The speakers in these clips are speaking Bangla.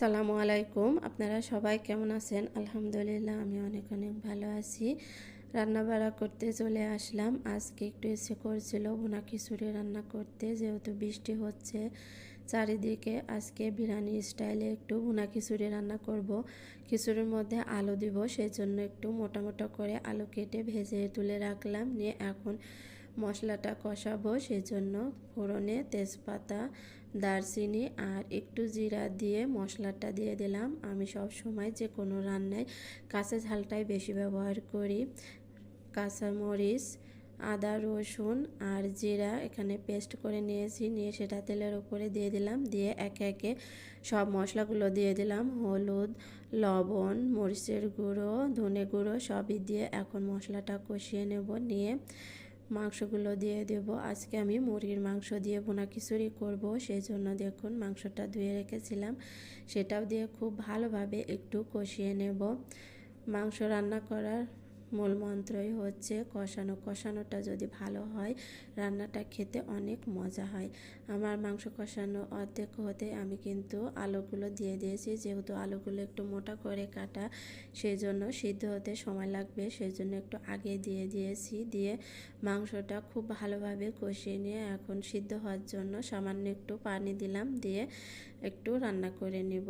সালামু আলাইকুম। আপনারা সবাই কেমন আছেন? আলহামদুলিল্লাহ, আমি অনেক অনেক ভালো আছি। রান্না বাড়া করতে চলে আসলাম। আজকে একটু ইচ্ছে করছিল ভুনা খিচুড়ি রান্না করতে, যেহেতু বৃষ্টি হচ্ছে। চারিদিকে আজকে বিরিয়ানি স্টাইলে একটু ভুনা খিচুড়ি রান্না করব। খিচুড়ির মধ্যে আলু দিব সেই জন্য একটু মোটা মোটা করে আলু কেটে ভেজে তুলে রাখলাম। নিয়ে এখন মশলাটা কষাবো সেই জন্য ফোড়নে তেজপাতা দারচিনি আর একটু জিরা দিয়ে মশলাটা দিয়ে দিলাম। আমি সব সময় যে কোনো রান্নায় কাঁচা ঝালটাই বেশি ব্যবহার করি। কাঁচা মরিচ, আদা, রসুন আর জিরা এখানে পেস্ট করে নিয়েছি। নিয়ে সেটা তেলের উপরে দিয়ে দিলাম। দিয়ে একে একে সব মশলাগুলো দিয়ে দিলাম। হলুদ, লবণ, মরিচের গুঁড়ো, ধনে গুঁড়ো সবই দিয়ে এখন মশলাটা কষিয়ে নেব। নিয়ে মাংসগুলো দিয়ে দেব। আজকে আমি মুরগির মাংস দিয়ে বোনা খিচুড়ি করব। সেই জন্য দেখুন মাংসটা ধুয়ে রেখেছিলাম। সেটাও দিয়ে খুব ভালোভাবে একটু কষিয়ে নেব। মাংস রান্না করার মূল মন্ত্রই হচ্ছে কষানো। কষানোটা যদি ভালো হয়, রান্নাটা খেতে অনেক মজা হয়। আমার মাংস কষানো অর্ধেক হতে আমি কিন্তু আলুগুলো দিয়ে দিয়েছি। যেহেতু আলুগুলো একটু মোটা করে কাটা সেই জন্য সিদ্ধ হতে সময় লাগবে। সেই জন্য একটু আগে দিয়ে দিয়েছি। দিয়ে মাংসটা খুব ভালোভাবে কষিয়ে নিয়ে এখন সিদ্ধ হওয়ার জন্য সামান্য একটু পানি দিলাম। দিয়ে একটু রান্না করে নিব।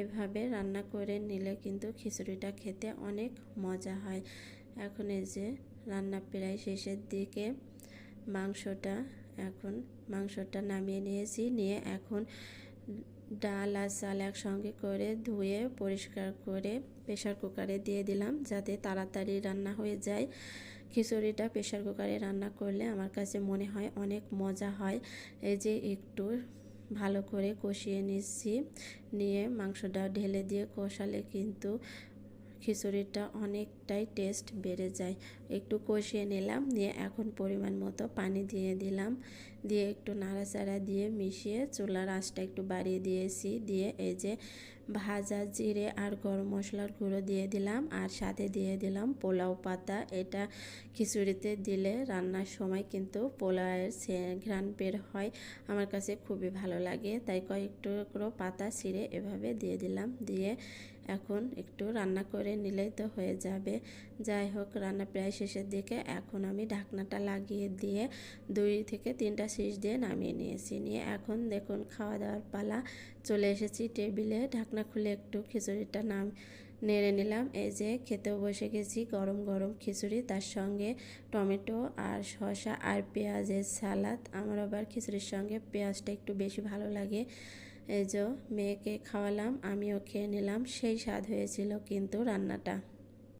এভাবে রান্না করে নিলে কিন্তু খিচুড়িটা খেতে অনেক মজা হয়। এখন এই যে রান্না প্রায় শেষের দিকে মাংসটা এখন মাংসটা নামিয়ে নিয়েছি। নিয়ে এখন ডাল আর চাল একসঙ্গে করে ধুয়ে পরিষ্কার করে প্রেশার কুকারে দিয়ে দিলাম যাতে তাড়াতাড়ি রান্না হয়ে যায়। খিচুড়িটা প্রেশার কুকারে রান্না করলে আমার কাছে মনে হয় অনেক মজা হয়। এই যে একটু ভালো করে কষিয়ে নিচ্ছি। নিয়ে মাংসটা ঢেলে দিয়ে কষালে কিন্তু খিচুড়িটা অনেকটাই টেস্ট বেড়ে যায়। একটু কষিয়ে নিলাম নিয়ে এখন পরিমাণ মতো পানি দিয়ে দিলাম। দিয়ে একটু নাড়াচাড়া দিয়ে মিশিয়ে চুলার আঁচটা একটু বাড়িয়ে দিয়েছি। দিয়ে এই যে ভাজা জিরে আর গরম মশলার গুঁড়ো দিয়ে দিলাম আর সাথে দিয়ে দিলাম পোলাও পাতা। এটা খিচুড়িতে দিলে রান্নার সময় কিন্তু পোলাওয়ের ঘ্রাণ বের হয়। আমার কাছে খুবই ভালো লাগে, তাই কয়েকটু করে পাতা ছিঁড়ে এভাবে দিয়ে দিলাম। দিয়ে এখন একটু রান্না করে নিলেই তো হয়ে যাবে। যাই হোক, রান্না প্রায় শেষের দিকে। এখন আমি ঢাকনাটা লাগিয়ে দিয়ে দুই থেকে তিনটা শীষ দিয়ে নামিয়ে নিয়েছি। নিয়ে এখন দেখুন খাওয়া দাওয়ার পালা, চলে এসেছি টেবিলে। ঢাকনা খুলে একটু খিচুড়িটা নাম, নেড়ে নিলাম। এই যে খেতেও বসে গেছি গরম গরম খিচুড়ি, তার সঙ্গে টমেটো আর শসা আর পেঁয়াজের সালাদ। আমার আবার খিচুড়ির সঙ্গে পেঁয়াজটা একটু বেশি ভালো লাগে। এই যে মেয়েকে খাওয়ালাম, আমিও খেয়ে নিলাম, সেই স্বাদ হয়েছিল কিন্তু রান্নাটা।